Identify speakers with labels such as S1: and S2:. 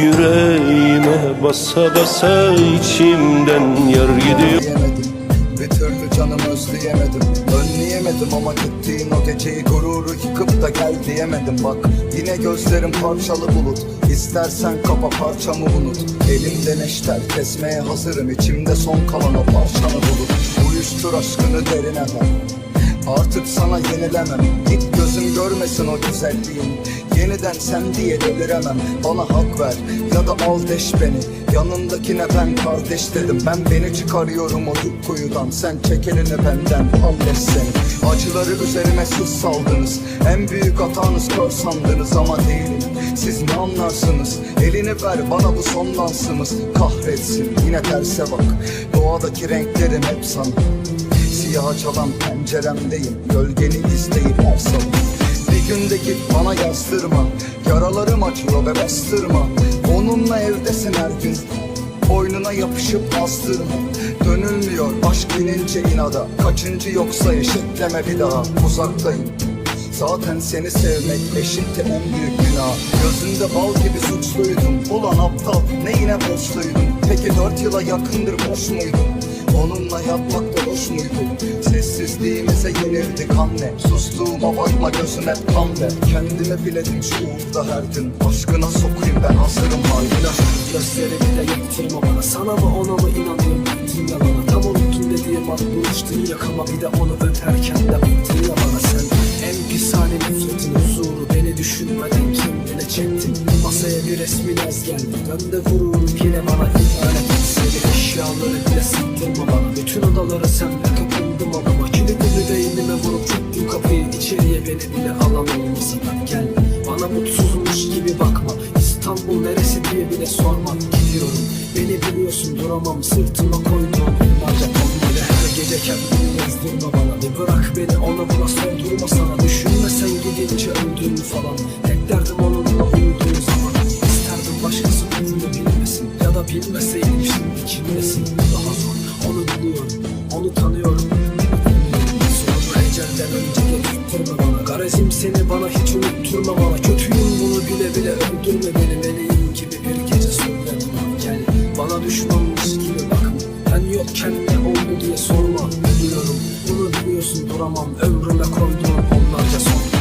S1: Yüreğime basa basa içimden yar gidiyor.
S2: Bir türlü canımı özleyemedim. Önleyemedim ama gittiğin o geceyi gururu yıkıp da gel diyemedim. Bak yine gözlerim parçalı bulut. İstersen kapa parçamı unut. Elimde neşter kesmeye hazırım. İçimde son kalan o parçanı bulut. Uyuştur aşkını derine ver Artık sana yenilemem. Git gözüm görmesin o güzelliğin. Yeniden sen diye deliremem Bana hak ver ya da al deş beni. Yanındakine ben kardeş dedim. Ben beni çıkarıyorum o kuyudan Sen çek elini benden hallet seni. Acıları üzerime siz saldınız. En büyük hatanız kör sandınız ama değilim. Siz ne anlarsınız? Elini ver bana bu son dansımız. Kahretsin. Yine terse bak. Doğadaki renklerim hep sana Siyah çalan penceremdeyim Gölgeni izleyip sabah Bir günde git bana yazdırma Yaralarım acıyor ve bastırma. Onunla evdesin her gün Boynuna yapışıp bastırma. Dönülmüyor aşk inince inada Kaçıncı yoksa eşitleme bir daha. Uzaktayım Zaten seni sevmek eşitti en büyük günah. Gözünde bal gibi suçluydum Ulan aptal neyine borçluydum Peki dört yıla yakındır boş muydum Onunla yapmak da hoş muydu? Sessizliğimize yenildik anne Sustuğuma bakma gözüm hep kan ver. Kendime biledim şuurda her gün. Aşkına sokayım ben hazırım haline
S3: Gözleri bile yettirme bana? Sana mı ona mı inanayım? Bittin yalana Tam unuttun dediğim an buluştun yakama Bir de onu öperken de Ben de vururum yine bana ihanet etseydi Eşyaları bile sıktırma bana Bütün odaları senle kapıldım adama Kilidini beynime vurup çektim kapıyı içeriye beni bile alan olmasa da Gel. Bana mutsuzmuş gibi bakma. İstanbul neresi diye bile sorma. Gidiyorum beni biliyorsun duramam. Sırtıma koyduğum binlerce tonları Her gece kendini yazdirme bana. Bir bırak beni ona buna sordurma sana. Düşünme sen gidince öldüğünü falan. Tek bilmeseydim şimdi kimlesin Daha zor. Onu biliyorum Onu tanıyorum. Sonunu ecelden önce getirttirme bana. Garezim seni bana hiç unutturma bana. Kötüyüm bunu bile bile öldürme beni. Meleğim gibi bir gece bana. Gel bana düşmanmış gibi bakma. Ben yokken ne oldu diye sorma. Biliyorum bunu biliyorsun duramam. Ömrüme koyduğum onlarca son